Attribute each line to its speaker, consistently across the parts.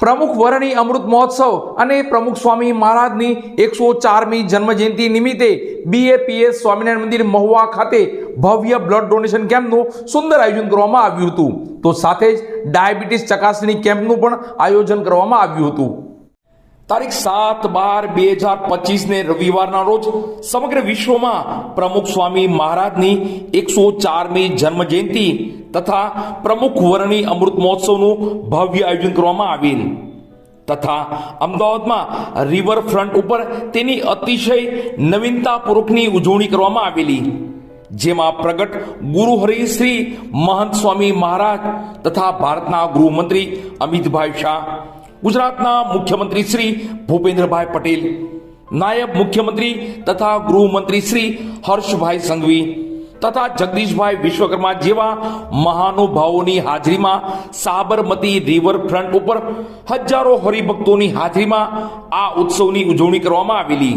Speaker 1: પ્રમુખ વરણી અમૃત મહોત્સવ અને પ્રમુખ સ્વામી મહારાજની એકસો ચારમી જન્મજયંતિ નિમિત્તે બીએપીએસ સ્વામિનારાયણ મંદિર મહુવા ખાતે ભવ્ય બ્લડ ડોનેશન કેમ્પનું સુંદર આયોજન કરવામાં આવ્યું હતું. તો સાથે જ ડાયાબિટીસ ચકાસણી કેમ્પનું પણ આયોજન કરવામાં આવ્યું હતું. તારીખ સાત બાર બે હજાર પચીસને રવિવારના રોજ સમગ્ર વિશ્વમાં પ્રમુખ સ્વામી મહારાજની એકસો ચારમી જન્મ જયંતિ તથા પ્રમુખ વરણી અમૃત મહોત્સવનું ભવ્ય આયોજન કરવામાં આવેલ. તથા અમદાવાદમાં રિવરફ્રન્ટ ઉપર તેની અતિશય નવીનતાપૂર્વકની ઉજવણી કરવામાં આવેલી. જેમાં પ્રગટ ગુરુ શ્રી મહંત સ્વામી મહારાજ તથા ભારતના ગૃહમંત્રી અમિતભાઈ શાહ ગુજરાતના મુખ્યમંત્રી શ્રી ભૂપેન્દ્રભાઈ પટેલ, નાયબ મુખ્યમંત્રી તથા ગૃહમંત્રી શ્રી હર્ષભાઈ સંઘવી તથા જગદીશભાઈ વિશ્વકર્મા જેવા મહાનુભાવોની હાજરીમાં સાબરમતી રિવરફ્રન્ટ ઉપર હજારો હરિભક્તોની હાજરીમાં આ ઉત્સવની ઉજવણી કરવામાં આવેલી.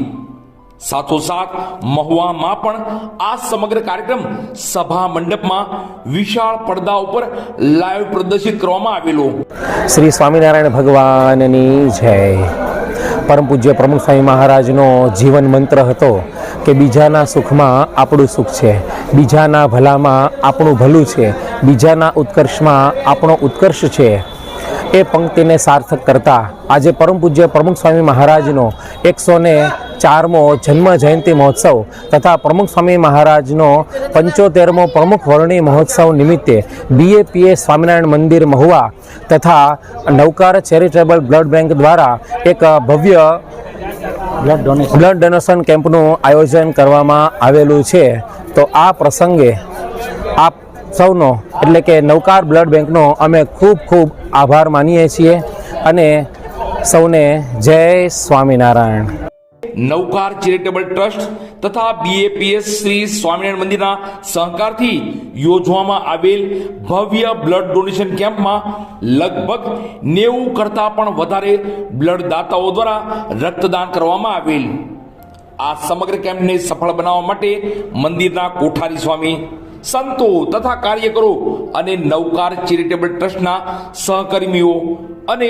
Speaker 1: સાથોસાથ મહુવામાં પણ આ સમગ્ર કાર્યક્રમ સભા મંડપમાં વિશાળ પડદા ઉપર લાઈવ પ્રદર્શિત કરવામાં આવેલો.
Speaker 2: શ્રી સ્વામિનારાયણ ભગવાનની જય. પરમ પૂજ્ય પ્રમુખ સ્વામી મહારાજનો જીવન મંત્ર હતો કે બીજાના સુખમાં આપણું સુખ છે, બીજાના ભલામાં આપણું ભલું છે, બીજાના ઉત્કર્ષમાં આપણો ઉત્કર્ષ છે. એ પંક્તિને સાર્થક કરતા આજે પરમ પૂજ્ય પ્રમુખ સ્વામી મહારાજનો એકસો ને ચારમો જન્મ જયંતિ મહોત્સવ તથા પ્રમુખ સ્વામી મહારાજનો પંચોતેરમો પ્રમુખ વર્ણિ મહોત્સવ નિમિત્તે બીએપીએ સ્વામિનારાયણ મંદિર મહુવા તથા નવકાર ચેરિટેબલ બ્લડ બેંક દ્વારા એક ભવ્ય બ્લડ ડોનેશન બ્લડ ડોનેશન કેમ્પનું આયોજન કરવામાં આવેલું છે. તો આ પ્રસંગે સૌનો એટલે કે નવકાર બ્લડ બેંકનો અમે ખૂબ ખૂબ આભાર માનીએ છીએ અને સૌને જય સ્વામિનારાયણ.
Speaker 1: નવકાર ચેરિટેબલ ટ્રસ્ટ તથા બીએપીએસ શ્રી સ્વામિનારાયણ મંદિરના સહકારથી યોજવામાં આવેલ ભવ્ય બ્લડ ડોનેશન કેમ્પમાં લગભગ નેવું કરતાં પણ વધારે બ્લડ દાતાઓ દ્વારા રક્તદાન કરવામાં આવેલ. આ સમગ્ર કેમ્પને સફળ બનાવવા માટે મંદિરના કોઠારી સ્વામી સંતો તથા કાર્યકરો અને નવકાર ચેરિટેબલ ટ્રસ્ટના સહકર્મીઓ અને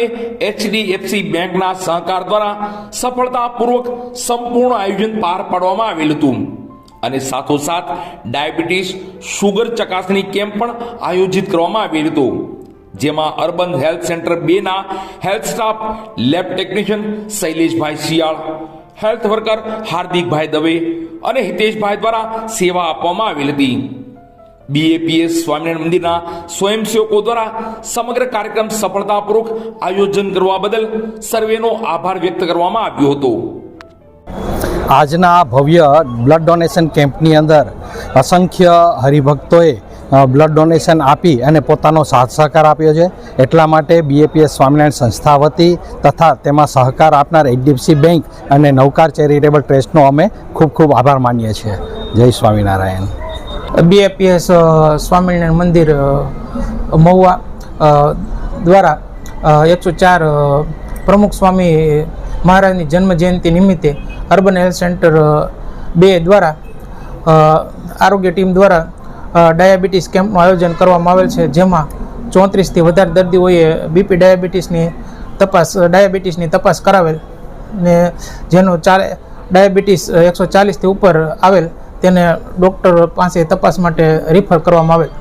Speaker 1: એચડીએફસી બેંકના સહકાર દ્વારા સફળતાપૂર્વક સંપૂર્ણ આયોજન પાર પાડવામાં આવેલ હતું. અને સાથોસાથ ડાયાબિટીસ સુગર ચકાસણી કેમ્પ પણ આયોજિત કરવામાં આવેલ હતો. જેમાં અર્બન હેલ્થ સેન્ટર બેના હેલ્થ સ્ટાફ, લેબ ટેકનિશિયન શૈલેષભાઈ શિયાળ, હેલ્થ વર્કર હાર્દિકભાઈ દવે અને હિતેશભાઈ દ્વારા સેવા આપવામાં આવેલ હતી. બીએપીએસ સ્વામિનારાયણ મંદિરના સ્વયંસેવકો દ્વારા સમગ્ર કાર્યક્રમ સફળતાપૂર્વક આયોજન કરવા બદલ સર્વેનો આભાર વ્યક્ત કરવામાં આવ્યો હતો.
Speaker 3: આજના ભવ્ય બ્લડ ડોનેશન કેમ્પની અંદર અસંખ્ય હરિભક્તોએ બ્લડ ડોનેશન આપી અને પોતાનો સાથ સહકાર આપ્યો છે. એટલા માટે બીએપીએસ સ્વામિનારાયણ સંસ્થા વતી તથા તેમાં સહકાર આપનાર એચડીએફસી બેંક અને નવકાર ચેરિટેબલ ટ્રસ્ટનો અમે ખૂબ ખૂબ આભાર માનીએ છીએ. જય સ્વામિનારાયણ.
Speaker 4: બીએપીએસ સ્વામિનારાયણ મંદિર મહુવા દ્વારા એકસો ચાર પ્રમુખ સ્વામી મહારાજની જન્મ જયંતિ નિમિત્તે અર્બન હેલ્થ સેન્ટર બે દ્વારા આરોગ્ય ટીમ દ્વારા ડાયાબિટીસ કેમ્પનું આયોજન કરવામાં આવેલ છે, જેમાં ચોત્રીસથી વધારે દર્દીઓએ બીપી ડાયાબિટીસની તપાસ ડાયાબિટીસની તપાસ કરાવેલ ને જેનો ચાલે, ડાયાબિટીસ એકસો ચાલીસથી ઉપર આવેલ તેને ડૉક્ટર પાસે તપાસ માટે રિફર કરવામાં આવેલ.